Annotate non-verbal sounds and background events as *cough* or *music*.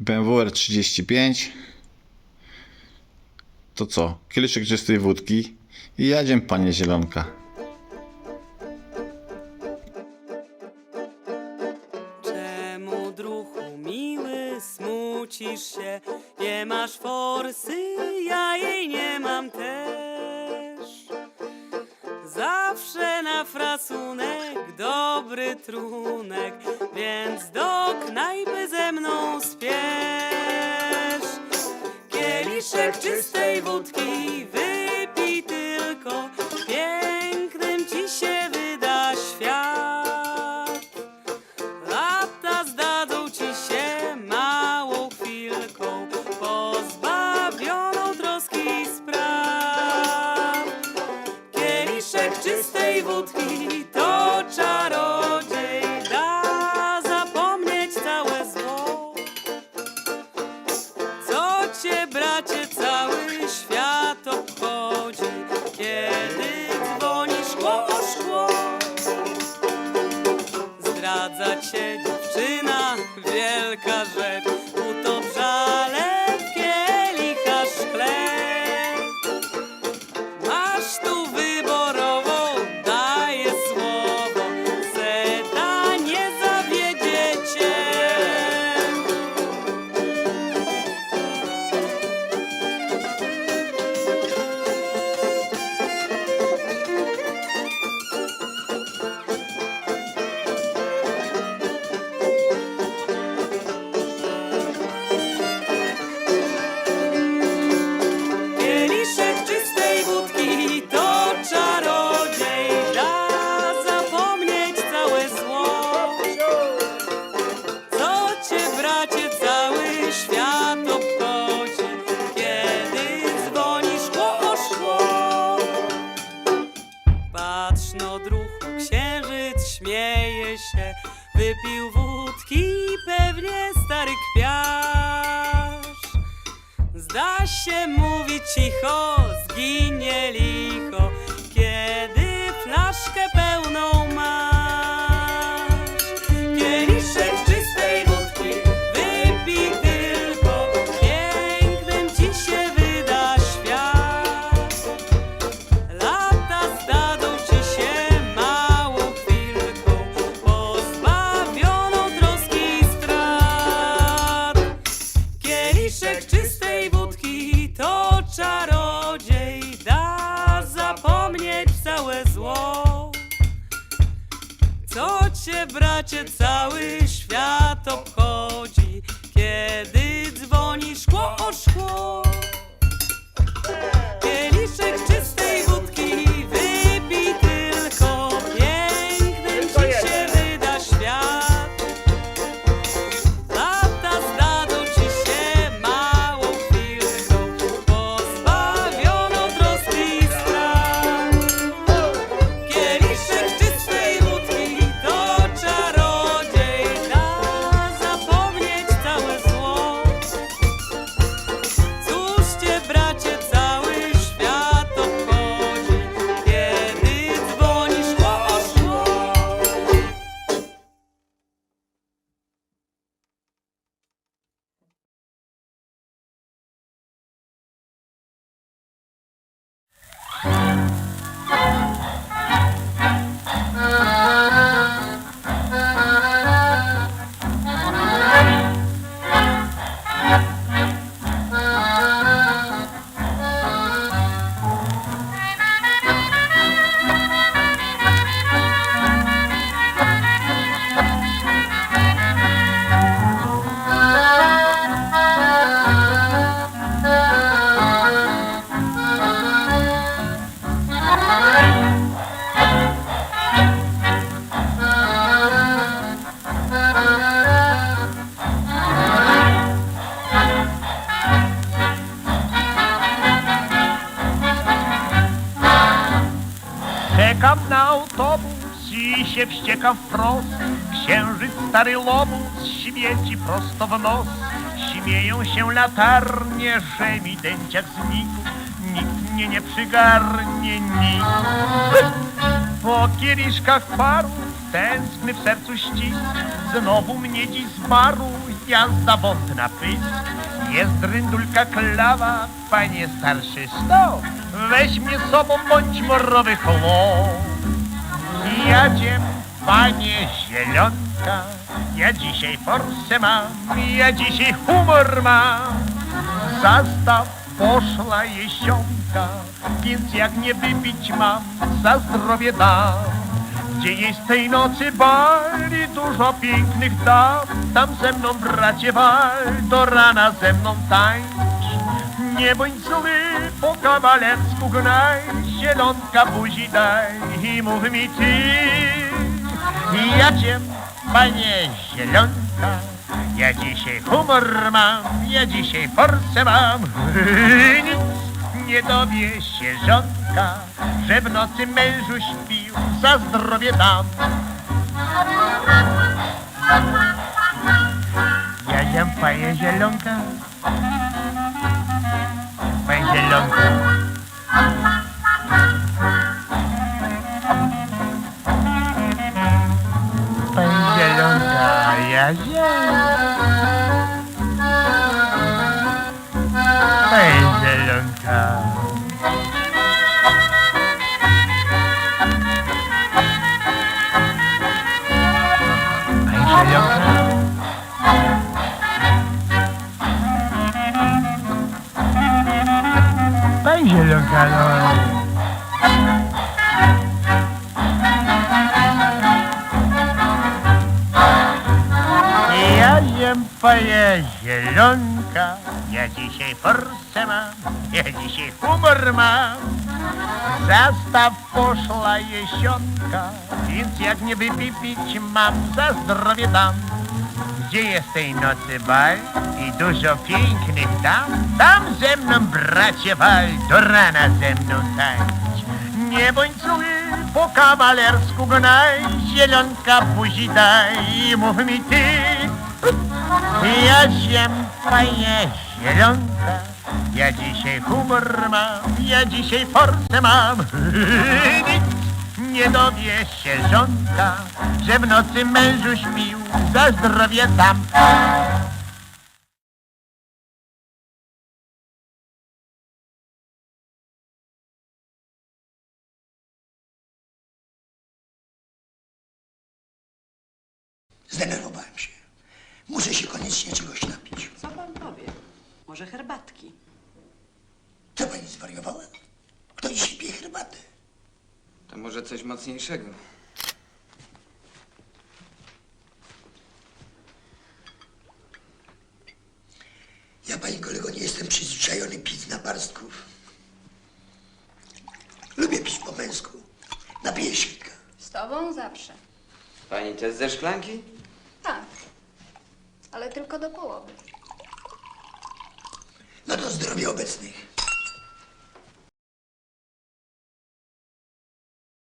BMW R35. To co? Kieliszek czystej wódki i jadziem, panie Zielonka. Czemu druhu miły smucisz się? Nie masz forsy, ja jej nie mam też. Zawsze na frasunek dobry trunek, więc do knajpy ze mną spiesz. Kieliszek czystej wódki Co śmieje się, wypił wódki pewnie stary kpiarz. Zda się mówić cicho, zginie licho, cię, bracie, cały świat obchodzi, kiedy autobus i się wściekam wprost. Księżyc stary lobus śmieci prosto w nos. Śmieją się latarnie, że mi dęciak znikł. Nikt mnie nie przygarnie, nikt. Po kieliszkach paru tęskny w sercu ścisk, znowu mnie dziś zmarł, jazda wątna pysk. Jest ryndulka klawa, panie starszy stop, weź mnie sobą, bądź morowy chłop. Jadziem, panie zielonka, ja dzisiaj forsę mam, ja dzisiaj humor mam. Zastaw poszła jesionka, więc jak nie wypić mam, za zdrowie dam. Gdzie jest tej nocy bali dużo pięknych dam, tam ze mną bracie wal, do rana ze mną tańcz. Nie bądź zły, po kawalersku gnaj, zielonka buzi daj i mów mi ty. Ja cię, panie zielonka, ja dzisiaj humor mam, ja dzisiaj forsę mam. *laughs* Nic nie dowie się żonka, że w nocy mężu śpił, za zdrowie dam. Ja cię, panie zielonka, Panie zielonka. Pani zielonka, ja Pani zielonka. Pani Pani zielonka, no. Ja jem paję zielonka, ja dzisiaj forsę mam, ja dzisiaj humor mam. Zastaw poszła jesionka, więc jak nie wypipić mam, za zdrowie dam. Gdzie jest tej nocy bal i dużo pięknych dam? Tam ze mną bracie wal, do rana ze mną tańcz. Nie bądź zły, po kawalersku gnaj, zielonka buzi daj i mów mi ty. Ja się panie zielonka, ja dzisiaj humor mam, ja dzisiaj forsę mam. *laughs* Nie dowie się żonka, że w nocy mężu śpił, za zdrowie dam. Zdenerwowałem się. Muszę się koniecznie czegoś napić. Co pan powie? Może herbatki? Co pani zwariowała? Kto dziś pije herbatę? To może coś mocniejszego. Ja, pani kolego, nie jestem przyzwyczajony pić na barstków. Lubię pić po męsku. Napiję świtka. Z tobą zawsze. Pani też ze szklanki? Tak. Ale tylko do połowy. No to zdrowie obecnych.